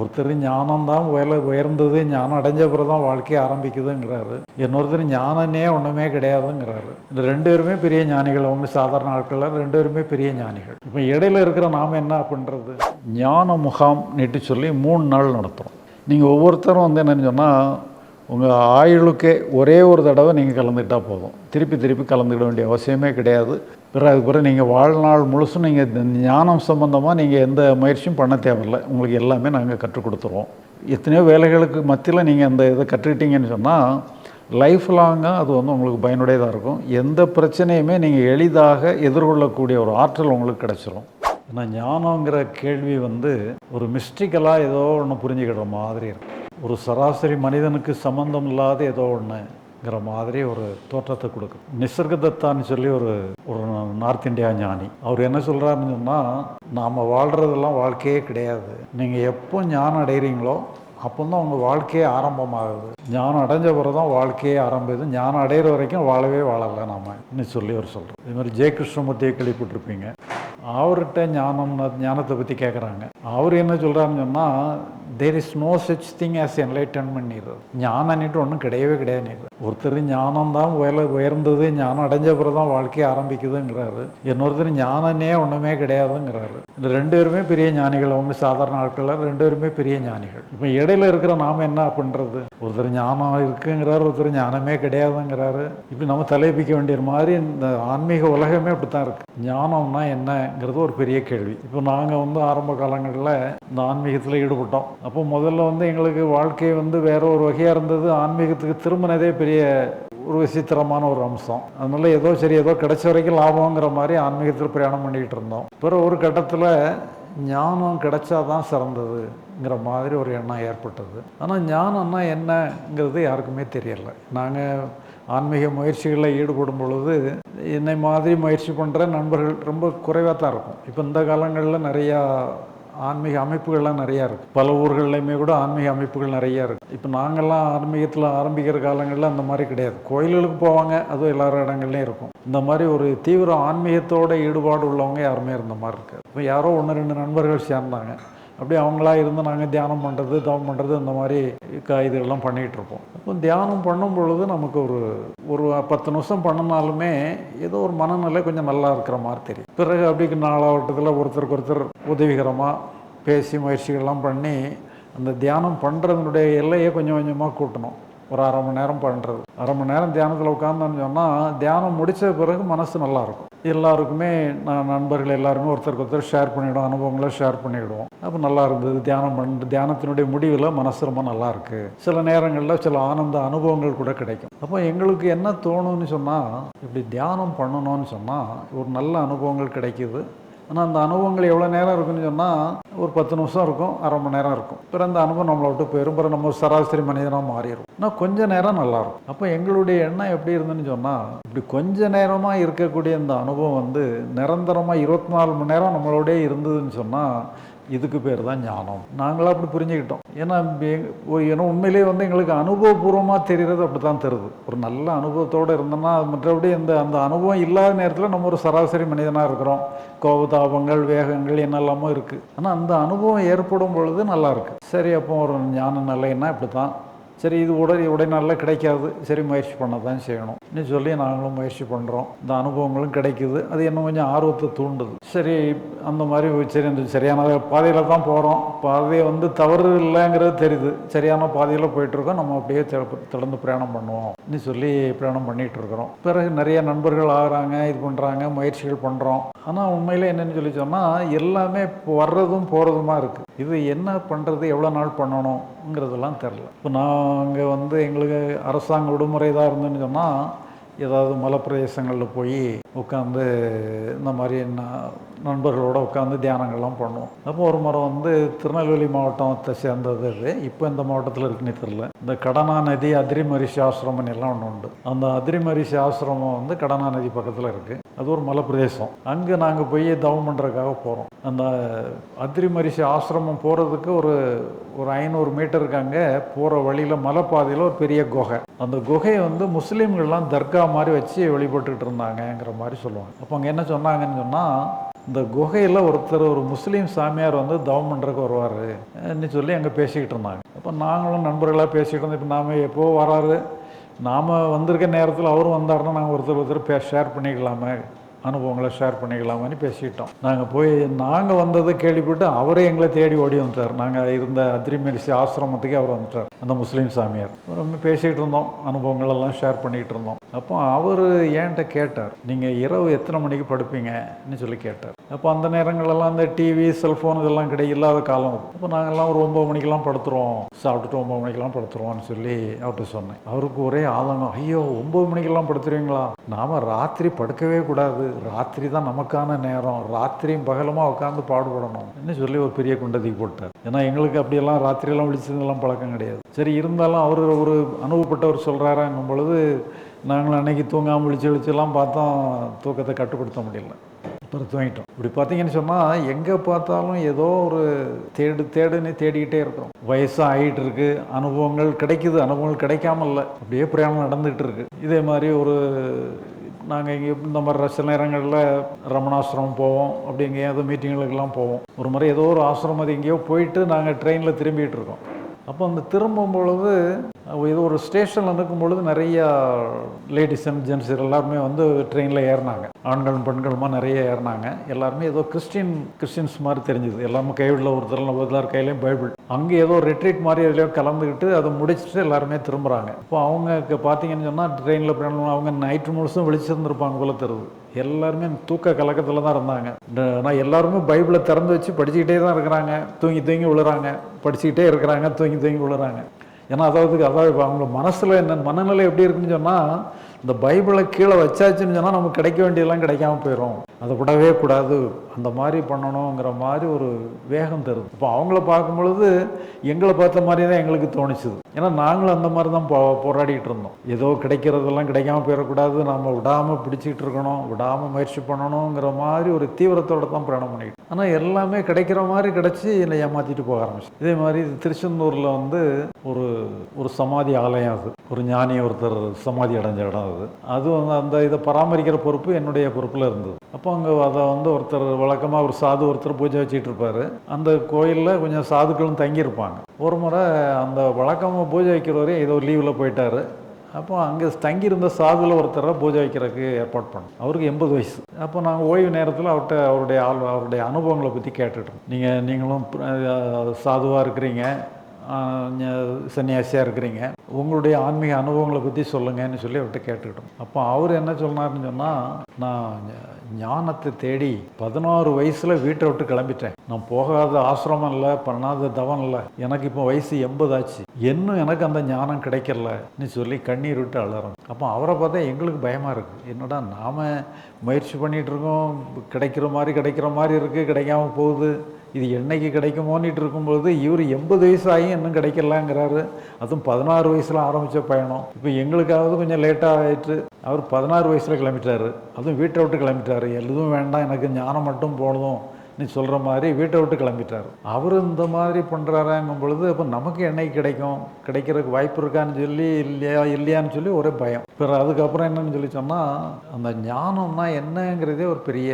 ஒருத்தர் ஞானம் தான் உயர உயர்ந்தது ஞானம் அடைஞ்ச பிறகு தான் வாழ்க்கையை ஆரம்பிக்குதுங்கிறாரு. இன்னொருத்தர் ஞானனே ஒன்றுமே கிடையாதுங்கிறாரு. இந்த ரெண்டு பேருமே பெரிய ஞானிகள் அவங்க சாதாரண ஆட்கள் ரெண்டு பேருமே பெரிய ஞானிகள். இப்போ இடையில இருக்கிற நாம் என்ன பண்ணுறது ஞான முகாம் நெட்டு சொல்லி மூணு நாள் நடத்துகிறோம் நீங்கள் ஒவ்வொருத்தரும் வந்து என்னென்னு சொன்னால் உங்கள் ஆயுளுக்கே ஒரே ஒரு தடவை நீங்கள் கலந்துக்கிட்டால் போதும். திருப்பி திருப்பி கலந்துக்கிட வேண்டிய அவசியமே கிடையாது. பிறகு பிறகு நீங்கள் வாழ்நாள் முழுசும் நீங்கள் ஞானம் சம்பந்தமாக நீங்கள் எந்த முயற்சியும் பண்ண தேவையில்லை. உங்களுக்கு எல்லாமே நாங்கள் கற்றுக் கொடுத்துருவோம். எத்தனையோ வேலைகளுக்கு மத்தியில் நீங்கள் அந்த இதை கற்றுக்கிட்டீங்கன்னு சொன்னால் லைஃப் லாங்காக அது வந்து உங்களுக்கு பயனுடையதாக இருக்கும். எந்த பிரச்சனையுமே நீங்கள் எளிதாக எதிர்கொள்ளக்கூடிய ஒரு ஆற்றல் உங்களுக்கு கிடச்சிரும். ஏன்னா ஞானங்கிற கேள்வி வந்து ஒரு மிஸ்டிக்கலாக ஏதோ ஒன்று புரிஞ்சுக்கிற மாதிரி இருக்கும் ஒரு சராசரி மனிதனுக்கு சம்மந்தம் இல்லாத ஏதோ ஒன்று அப்படிங்கிற மாதிரி ஒரு தோற்றத்தை கொடுக்கும். நிசர்கதத்தான்னு சொல்லி ஒரு ஒரு நார்த் இந்தியா ஞானி. அவர் என்ன சொல்கிறாருன்னு சொன்னால் நாம் வாழ்கிறதெல்லாம் வாழ்க்கையே கிடையாது. நீங்கள் எப்போ ஞானம் அடைகிறீங்களோ அப்போ தான் உங்கள் வாழ்க்கையே ஆரம்பமாகுது. ஞானம் அடைஞ்ச பிறகு தான் வாழ்க்கையே ஆரம்பிது ஞானம் அடையிற வரைக்கும் வாழவே வாழலை நாம் இன்னும் சொல்லி அவர் சொல்கிறோம் இது மாதிரி ஜெய கிருஷ்ணமூர்த்தியை கேள்விப்பட்டிருப்பீங்க. அவர்கிட்ட ஞானம் ஞானத்தை பற்றி கேட்குறாங்க அவர் என்ன சொல்கிறாருன்னு சொன்னால் there is no such thing as enlightenment நீர். ஞானம்னுட்டு ஒன்றும் கிடையவே கிடையாது நீர். ஒருத்தர் ஞானம் தான் உயல உயர்ந்தது ஞானம் அடைஞ்ச பிறகு தான் வாழ்க்கையை ஆரம்பிக்குதுங்கிறாரு. இன்னொருத்தர் ஞானனே ஒன்றுமே கிடையாதுங்கிறாரு. இந்த ரெண்டு பேருமே பெரிய ஞானிகள். அவங்க சாதாரண ஆட்கள் ரெண்டு பேருமே பெரிய ஞானிகள். இப்போ இடையில இருக்கிற நாம் என்ன பண்ணுறது ஒருத்தர் ஞானம் இருக்குங்கிறாரு ஒருத்தர் ஞானமே கிடையாதுங்கிறாரு. இப்படி நம்ம தலைப்பிக்க வேண்டிய மாதிரி இந்த ஆன்மீக உலகமே அப்படி தான் இருக்குது ஞானம்னா என்னங்கிறது ஒரு பெரிய கேள்வி. இப்போ நாங்கள் வந்து ஆரம்ப காலங்களில் இந்த ஆன்மீகத்தில் ஈடுபட்டோம். அப்போ முதல்ல வந்து எங்களுக்கு வாழ்க்கை வந்து வேற ஒரு வகையாக இருந்தது. ஆன்மீகத்துக்கு திரும்பினதே பெரிய பெரிய ஒரு விசித்திரமான ஒரு அம்சம். அதனால ஏதோ சரி ஏதோ கிடைச்ச வரைக்கும் லாபங்கிற மாதிரி ஆன்மீகத்தில் பிரயாணம் பண்ணிக்கிட்டு இருந்தோம். பிறகு ஒரு கட்டத்தில் ஞானம் கிடைச்சாதான் சிறந்ததுங்கிற மாதிரி ஒரு எண்ணம் ஏற்பட்டது. ஆனால் ஞானம்னா என்னங்கிறது யாருக்குமே தெரியலை. நாங்கள் ஆன்மீக முயற்சிகளில் ஈடுபடும் பொழுது என்னை மாதிரி முயற்சி பண்ணுற நண்பர்கள் ரொம்ப குறைவாக தான் இருக்கும். இப்போ இந்த காலங்களில் நிறையா ஆன்மீக அமைப்புகள்லாம் நிறையா இருக்குது பல ஊர்கள்லையுமே கூட ஆன்மீக அமைப்புகள் நிறையா இருக்குது இப்போ நாங்கள்லாம் ஆன்மீகத்தில் ஆரம்பிக்கிற காலங்களில் அந்த மாதிரி கிடையாது. கோயில்களுக்கு போவாங்க அதுவும் எல்லா இடங்கள்லையும் இருக்கும். இந்த மாதிரி ஒரு தீவிர ஆன்மீகத்தோட ஈடுபாடு உள்ளவங்க யாருமே இருந்த மாதிரி இருக்காது. இப்போ யாரோ ஒன்று ரெண்டு நண்பர்கள் சேர்ந்தாங்க. அப்படியே அவங்களா இருந்து நாங்கள் தியானம் பண்ணுறது தவம் பண்ணுறது இந்த மாதிரி க இதெல்லாம் பண்ணிகிட்டு இருப்போம். அப்போ தியானம் பண்ணும் பொழுது நமக்கு ஒரு ஒரு பத்து நிமிஷம் பண்ணினாலுமே ஏதோ ஒரு மனநிலை கொஞ்சம் நல்லா இருக்கிற மாதிரி தெரியும். பிறகு அப்படி நாளாவட்டத்தில் ஒருத்தருக்கு ஒருத்தர் உதவிகரமாக பேசி முயற்சிகள்லாம் பண்ணி அந்த தியானம் பண்ணுறதுனுடைய எல்லையை கொஞ்சம் கொஞ்சமாக கூட்டணும். ஒரு அரை மணி நேரம் பண்ணுறது அரை மணி நேரம் தியானத்தில் உட்காந்தோன்னு சொன்னால் தியானம் முடித்த பிறகு மனசு நல்லாயிருக்கும் எல்லாருக்குமே நான் நண்பர்கள் எல்லாருமே ஒருத்தருக்கு ஒருத்தர் ஷேர் பண்ணிவிடுவோம் அனுபவங்களை ஷேர் பண்ணிவிடுவோம் அப்போ நல்லா இருந்தது. தியானம் பண்ண தியானத்தினுடைய முடிவில் மனசு ரொம்ப நல்லாயிருக்கு சில நேரங்களில் சில ஆனந்த அனுபவங்கள் கூட கிடைக்கும். அப்போ எங்களுக்கு என்ன தோணும்னு சொன்னால் இப்படி தியானம் பண்ணணும்னு சொன்னால் ஒரு நல்ல அனுபவங்கள் கிடைக்கிது. ஆனால் அந்த அனுபவங்கள் எவ்வளோ நேரம் இருக்குன்னு சொன்னால் ஒரு பத்து நிமிஷம் இருக்கும் அரை மணி நேரம் இருக்கும். பிறகு அந்த அனுபவம் நம்மளை விட்டு போயிடும் பிறகு நம்ம ஒரு சராசரி மனிதனாக மாறிடும் ஆனால் கொஞ்ச நேரம் நல்லாயிருக்கும் அப்போ எங்களுடைய எண்ணம் எப்படி இருந்துன்னு சொன்னால் இப்படி கொஞ்ச நேரமாக இருக்கக்கூடிய இந்த அனுபவம் வந்து நிரந்தரமாக இருபத்தி நாலு மணி நேரம் நம்மளோடய இருந்ததுன்னு சொன்னால் இதுக்கு பேர் தான் ஞானம். நாங்களாம் அப்படி புரிஞ்சுக்கிட்டோம். ஏன்னா ஓ, ஏன்னா உண்மையிலே வந்து எங்களுக்கு அனுபவபூர்வமாக தெரிகிறது அப்படி தான் தருது ஒரு நல்ல அனுபவத்தோடு இருந்தோம்னா அது மற்றபடி இந்த அந்த அனுபவம் இல்லாத நேரத்தில் நம்ம ஒரு சராசரி மனிதனாக இருக்கிறோம். கோபதாபங்கள் வேகங்கள் என்னெல்லாமோ இருக்குது ஆனால் அந்த அனுபவம் ஏற்படும் பொழுது நல்லாயிருக்கு சரி அப்போ ஒரு ஞான நிலைன்னா இப்படி தான் சரி இது உடனே உடனே கிடைக்காது. சரி முயற்சி பண்ண தான் செய்யணும். இன்னும் சொல்லி நாங்களும் முயற்சி பண்ணுறோம் இந்த அனுபவங்களும் கிடைக்குது. அது இன்னும் கொஞ்சம் ஆர்வத்தை தூண்டுது. சரி அந்த மாதிரி சரி இந்த சரியான பாதையில் தான் போகிறோம் பாதையை வந்து தவறு இல்லைங்கிறது தெரியுது. சரியான பாதையில் போயிட்டுருக்கோம். நம்ம அப்படியே தொடர்ந்து பிரயாணம் பண்ணுவோம். இன்னும் சொல்லி பிரயாணம் பண்ணிகிட்டு இருக்கிறோம் பிறகு நிறைய நண்பர்கள் ஆகிறாங்க இது பண்ணுறாங்க முயற்சிகள் பண்ணுறோம் ஆனால் உண்மையில் என்னென்னு சொல்லி சொன்னால் எல்லாமே வர்றதும் போகிறதுமா இருக்குது இது என்ன பண்ணுறது எவ்வளோ நாள் பண்ணணுங்கிறதெல்லாம் தெரில இப்போ நாங்கள் வந்து எங்களுக்கு அரசாங்க விடுமுறை தான் இருந்துன்னு சொன்னால் ஏதாவது மலைப்பிரதேசங்களில் போய் உட்காந்து இந்த மாதிரி ந- நண்பர்களோட உட்காந்து தியானங்கள்லாம் பண்ணுவோம். அப்போ ஒரு முறை வந்து திருநெல்வேலி மாவட்டத்தை சேர்ந்தது இது இப்போ இந்த மாவட்டத்தில் இருக்குன்னு தெரில இந்த கடனா நதி அதிரிமரிஷி ஆசிரமம் எல்லாம் ஒன்று உண்டு. அந்த அதிரிமரிசி ஆசிரமம் வந்து கடனா நதி பக்கத்தில் இருக்குது அது ஒரு மலைப்பிரதேசம். அங்கே நாங்கள் போய் தவம் பண்ணுறதுக்காக போகிறோம் அந்த அதிரிமரிசி ஆசிரமம் போகிறதுக்கு ஒரு ஒரு ஐநூறு மீட்டருக்கு அங்கே போகிற வழியில் மலைப்பாதையில் ஒரு பெரிய குகை. அந்த குகையை வந்து முஸ்லீம்கள்லாம் தர்கா மாதிரி வச்சு வழிபட்டுக்கிட்டு இருந்தாங்கங்கிற மாதிரி சொல்லுவாங்க. அப்போ அங்கே என்ன சொன்னாங்கன்னு சொன்னால் இந்த குகையில் ஒருத்தர் ஒரு முஸ்லீம் சாமியார் வந்து தவம் பண்ணுறக்கு வருவார் சொல்லி அங்கே பேசிக்கிட்டு இருந்தாங்க. அப்போ நாங்களும் நண்பர்களாக பேசிக்கிட்டு இருந்தோம். இப்போ நாம் எப்போ வராரு? நாம் வந்திருக்க நேரத்தில் அவரும் வந்தாருன்னா நாங்கள் ஒருத்தர் ஒருத்தர் பே ஷேர் பண்ணிக்கலாமே. அனுபவங்களை ஷேர் பண்ணிக்கலாமான்னு பேசிட்டோம் நாங்கள் போய் நாங்கள் வந்ததை கேள்விப்பட்டு அவரே எங்களை தேடி ஓடி வந்துட்டார். நாங்கள் இருந்த அத்ரிமெரிசி ஆசிரமத்துக்கே அவர் வந்துட்டார் அந்த முஸ்லீம் சாமியார். ரொம்ப பேசிகிட்டு இருந்தோம் அனுபவங்கள் எல்லாம் ஷேர் பண்ணிகிட்டு இருந்தோம். அப்போ அவர் ஏன்ட்ட கேட்டார் நீங்கள் இரவு எத்தனை மணிக்கு படுப்பீங்கன்னு சொல்லி கேட்டார். அப்போ அந்த நேரங்களெல்லாம் அந்த டிவி செல்ஃபோன் இதெல்லாம் கிடையாது இல்லாத காலம் அப்போ நாங்கள்லாம் ஒரு ஒம்பது மணிக்கெல்லாம் படுத்துருவோம். சாப்பிட்டுட்டு ஒம்பது மணிக்கெல்லாம் படுத்துருவோம்னு சொல்லி அவர்கிட்ட சொன்னேன். அவருக்கு ஒரே ஆதங்கம் ஐயோ ஒம்பது மணிக்கெல்லாம் படுத்துருவீங்களா? நாம் ராத்திரி படுக்கவே கூடாது. ராத்திரி தான் நமக்கான நேரம். ராத்திரியும் பகலுமா உட்காந்து பாடுபடணும். என்ன சொல்லி ஒரு பெரிய குண்டதிக்கு போட்டார். ஏன்னா எங்களுக்கு அப்படியெல்லாம் ராத்திரியெல்லாம் விழிச்சதெல்லாம் பழக்கம் கிடையாது. சரி இருந்தாலும் அவர் ஒரு அனுபவப்பட்டவர் சொல்கிறாராங்கும் பொழுது நாங்கள் அன்னைக்கு தூங்காமல் விழிச்சு விழிச்செல்லாம் பார்த்தோம் தூக்கத்தை கட்டுப்படுத்த முடியல. அப்புறம் தூங்கிட்டோம். இப்படி பார்த்தீங்கன்னு சொன்னால் எங்கே பார்த்தாலும் ஏதோ ஒரு தேடு தேடுன்னு தேடிக்கிட்டே இருக்கோம். வயசாக ஆகிட்டு இருக்கு அனுபவங்கள் கிடைக்குது. அனுபவங்கள் கிடைக்காம இல்லை. அப்படியே பிரயாணம் நடந்துகிட்டு இருக்கு. இதே மாதிரி ஒரு நாங்கள் இங்கே இந்த மாதிரி சில நேரங்களில் ரமணாசிரமம் போவோம் அப்படி எங்கேயாவது மீட்டிங்களுக்கெல்லாம் போவோம். ஒரு முறை ஏதோ ஒரு ஆசிரமம் எங்கேயோ போயிட்டு நாங்கள் ட்ரெயினில் திரும்பிகிட்டு இருக்கோம். அப்போ அந்த திரும்பும் பொழுது ஏதோ ஒரு ஸ்டேஷனில் இருக்கும் பொழுது நிறையா லேடிஸ் அண்ட் ஜென்ட்ஸ் எல்லாருமே வந்து ட்ரெயினில் ஏறினாங்க. ஆண்களும் பெண்களுமா நிறைய ஏறினாங்க. எல்லாருமே ஏதோ கிறிஸ்டின் கிறிஸ்டின்ஸ் மாதிரி தெரிஞ்சுது. எல்லாமே கைவிடல ஒருத்தர் ஒருத்தர் கையிலையும் பைபிள். அங்கே ஏதோ ரெட்ரீட் மாதிரி எதுலையோ கலந்துக்கிட்டு அதை முடிச்சுட்டு எல்லாருமே திரும்புகிறாங்க இப்போ அவங்க பார்த்தீங்கன்னு சொன்னால் ட்ரெயினில் பிரயாணம் அவங்க நைட்டு முழுசும் விழிச்சிருந்துருப்பாங்க போல தருது எல்லாருமே தூக்க கலக்கத்தில் தான் இருந்தாங்க. ஆனால் நான் எல்லாருமே பைபிளை திறந்து வச்சு படிச்சுக்கிட்டே தான் இருக்கிறாங்க. தூங்கி தூங்கி விழுறாங்க. படிச்சுக்கிட்டே இருக்கிறாங்க தூங்கி தூங்கி விழுறாங்க. ஏன்னா அதாவது அதாவது இப்போ அவங்க மனசில் என்ன மனநிலை எப்படி இருக்குன்னு சொன்னால் இந்த பைபிளை கீழே வச்சாச்சுன்னு சொன்னால் நமக்கு கிடைக்க வேண்டியதெல்லாம் கிடைக்காம போயிடும் அதை விடவே கூடாது. அந்த மாதிரி பண்ணணுங்கிற மாதிரி ஒரு வேகம் தருது. இப்போ அவங்கள பார்க்கும் பொழுது எங்களை பார்த்த மாதிரி தான் எங்களுக்கு தோணிச்சுது. ஏன்னா நாங்களும் அந்த மாதிரி தான் போ போராடிட்டு இருந்தோம். ஏதோ கிடைக்கிறதெல்லாம் கிடைக்காம போயிடக்கூடாது. நம்ம விடாமல் பிடிச்சிக்கிட்டு இருக்கணும். விடாமல் முயற்சி பண்ணணுங்கிற மாதிரி ஒரு தீவிரத்தோட தான் பிரயாணம் பண்ணிக்கிட்டு ஆனால் எல்லாமே கிடைக்கிற மாதிரி கிடச்சி என்னை ஏமாற்றிட்டு போக ஆரம்பிச்சு இதே மாதிரி திருச்செந்தூரில் வந்து ஒரு ஒரு சமாதி ஆலயம் அது. ஒரு ஞானி ஒருத்தர் சமாதி அடைஞ்ச இடம் அது. அது வந்து அந்த இதை பராமரிக்கிற பொறுப்பு என்னுடைய பொறுப்பில் இருந்தது. அப்போ அங்கே அதை வந்து ஒருத்தர் வழக்கமாக ஒரு சாது ஒருத்தர் பூஜை வச்சுட்டு இருப்பார். அந்த கோயிலில் கொஞ்சம் சாதுக்களும் தங்கியிருப்பாங்க. ஒரு முறை அந்த வழக்கமாக பூஜை வைக்கிறவரே ஏதோ லீவில் போயிட்டார். அப்போ அங்கே தங்கியிருந்த சாதுல ஒருத்தரை பூஜை வைக்கிறதுக்கு ஏற்பாடு பண்ணோம். அவருக்கு எண்பது வயசு. அப்போ நாங்கள் ஓய்வு நேரத்தில் அவர்கிட்ட அவருடைய ஆள் அவருடைய அனுபவங்களை பற்றி கேட்டுட்டோம் நீங்கள் நீங்களும் சாதுவாக இருக்கிறீங்க. சன்னியாசியாக இருக்கிறீங்க. உங்களுடைய ஆன்மீக அனுபவங்களை பற்றி சொல்லுங்கன்னு சொல்லி அவர்கிட்ட கேட்டுக்கிட்டோம். அப்போ அவர் என்ன சொன்னார்னு சொன்னால் நான் ஞானத்தை தேடி பதினாறு வயசில் வீட்டை விட்டு கிளம்பிட்டேன். நான் போகாத ஆசிரமம் இல்லை பண்ணாத தவம் இல்லை. எனக்கு இப்போ வயசு எண்பது ஆச்சு. இன்னும் எனக்கு அந்த ஞானம் கிடைக்கலன்னு சொல்லி கண்ணீர் விட்டு அழறோம் அப்போ அவரை பார்த்தா எங்களுக்கு பயமாக இருக்குது என்னடா நாம் முயற்சி பண்ணிகிட்டு இருக்கோம். கிடைக்கிற மாதிரி கிடைக்கிற மாதிரி இருக்குது கிடைக்காம போகுது. இது என்னைக்கு கிடைக்குமோன்னுட்டு இருக்கும்போது இவர் எண்பது வயசு ஆகி இன்னும் கிடைக்கலாங்கிறாரு. அதுவும் பதினாறு வயசில் ஆரம்பித்த பயணம். இப்போ எங்களுக்காவது கொஞ்சம் லேட்டாக ஆயிட்டு அவர் பதினாறு வயசில் கிளம்பிட்டாரு. அதுவும் வீட்டை விட்டு கிளம்பிட்டாரு. எதுவும் வேண்டாம் எனக்கு ஞானம் மட்டும் போனதும் நீ சொல்கிற மாதிரி வீட்டை விட்டு கிளம்பிட்டார். அவர் இந்த மாதிரி பண்ணுறாராங்கும் பொழுது அப்போ நமக்கு என்னைக்கு கிடைக்கும்? கிடைக்கிறதுக்கு வாய்ப்பு இருக்கான்னு சொல்லி இல்லையா இல்லையான்னு சொல்லி ஒரே பயம். பிற அதுக்கப்புறம் என்னன்னு சொல்லி சொன்னால் அந்த ஞானம்னா என்னங்கிறதே ஒரு பெரிய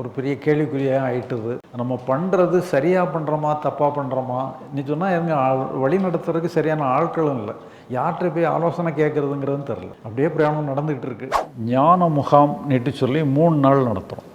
ஒரு பெரிய கேள்விக்குறியாக ஆயிட்டுது. நம்ம பண்ணுறது சரியாக பண்ணுறோமா தப்பாக பண்ணுறோமா நீ சொன்னால் எங்க ஆள் வழி நடத்துறதுக்கு சரியான ஆட்களும் இல்லை. யார்கிட்ட போய் ஆலோசனை கேட்குறதுங்கிறதுன்னு தெரில அப்படியே பிரயாணம் நடந்துக்கிட்டு இருக்கு. ஞான முகாம் நீட்டு சொல்லி மூணு நாள் நடத்துகிறோம்